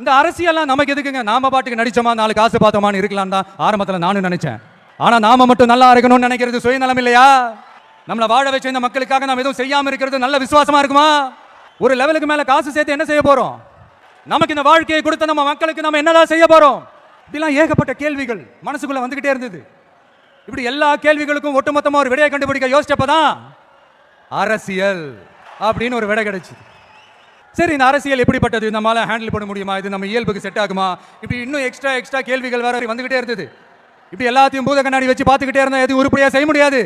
இந்த அரசியல்லாம் நமக்கு எதுக்குங்க? நாம பாட்டுக்கு நடிச்சோமா? நாலு காசு பார்த்தோமான்னு இருக்கலாம் தான். ஆரம்பத்தில் நானும் நினைச்சேன். ஆனால் நாம மட்டும் நல்லா இருக்கணும்னு நினைக்கிறது சுயநலம் இல்லையா? நம்மளை வாழ வச்ச இந்த மக்களுக்காக நாம் எதுவும் செய்யாமல் இருக்கிறது நல்ல விசுவாசமா இருக்குமா? ஒரு லெவலுக்கு மேலே காசு சேர்த்து என்ன செய்ய போறோம்? நமக்கு இந்த வாழ்க்கையை கொடுத்த நம்ம மக்களுக்கு நம்ம என்னதான் செய்ய போறோம்? இப்படிலாம் ஏகப்பட்ட கேள்விகள் மனசுக்குள்ள வந்துகிட்டே இருந்தது. இப்படி எல்லா கேள்விகளுக்கும் ஒட்டுமொத்தமாக ஒரு விடையை கண்டுபிடிக்க யோசிச்சப்பதான் அரசியல் அப்படின்னு ஒரு விடை கிடைச்சிது. சரி இந்த அரசியல் எப்படிப்பட்டது? நம்மளால ஹேண்டில் பண்ண முடியுமா? இது நம்ம இயல்புக்கு செட் ஆகுமா? இப்படி இன்னும் எக்ஸ்ட்ரா எக்ஸ்ட்ரா கேள்விகள் வேற வந்துகிட்டே இருந்தது. இப்படி எல்லாத்தையும் பூத கண்ணாடி வச்சு பார்த்துக்கிட்டே இருந்தால் எதுவும் உருப்படியாக செய்ய முடியாது.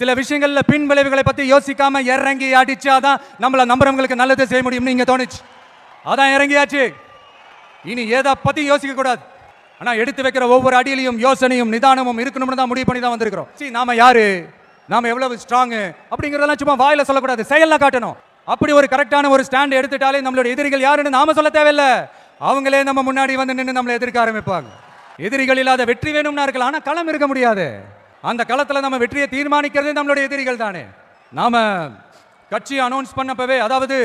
சில விஷயங்களில் பின் விளைவுகளை பற்றி யோசிக்காம இறங்கி அடிச்சாதான் நம்மளை நம்புறவங்களுக்கு நல்லது செய்ய முடியும்னு இங்கே தோணுச்சு. அதான் இறங்கியாச்சு. இனி எதை பற்றி யோசிக்க கூடாது. ஆனால் எடுத்து வைக்கிற ஒவ்வொரு அடியிலையும் யோசனையும் நிதானமும் இருக்கணும்னு தான் முடிவு பண்ணி தான் வந்திருக்கிறோம். சரி நாம யாரு? நாம எவ்வளவு ஸ்ட்ராங் அப்படிங்கிறதெல்லாம் சும்மா வாயில சொல்லக்கூடாது. செயலில் காட்டணும். அப்படி ஒரு கரெக்டான ஒரு ஸ்டாண்ட் எடுத்துட்டாலே நம்மளுடைய எதிரிகள் யாருன்னு நாம சொல்ல தேவையில்ல. அவங்களே நம்ம முன்னாடி வந்து நின்று நம்மளை எதிர்க்க ஆரம்பிப்பாங்க. எதிரிகள் இல்லாத வெற்றி வேணும்னா இருக்கலாம் ஆனால் களம் இருக்க முடியாது. அந்த களத்தில் நம்ம வெற்றியை தீர்மானிக்கிறதே நம்மளுடைய எதிரிகள் தானே. நாம கட்சி அனௌன்ஸ் பண்ணப்பவே அதாவது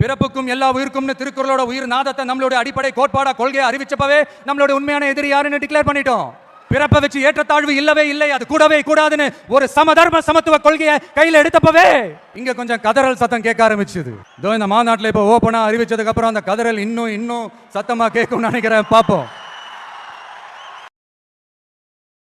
பிறப்புக்கும் எல்லா உயிருக்கும்னு திருக்குறளோட உயிர் நாதத்தை நம்மளோட அடிப்படை கோட்பாடா கொள்கையை அறிவிச்சப்பவே நம்மளோட உண்மையான எதிரி யாருன்னு டிக்ளேர் பண்ணிட்டோம். பிறப்பை வச்சு ஏற்றத்தாழ்வு இல்லவே இல்லை அது கூடவே கூடாதுன்னு ஒரு சமதர்ம சமத்துவ கொள்கையை கையில எடுத்தப்பவே இங்க கொஞ்சம் கதறல் சத்தம் கேட்க ஆரம்பிச்சது. இதோ இந்த மாநாட்டில் இப்போ ஓப்பனாக அறிவிச்சதுக்கு அப்புறம் அந்த கதறல் இன்னும் இன்னும் சத்தமா கேட்கும்னு நினைக்கிறேன். பார்ப்போம்.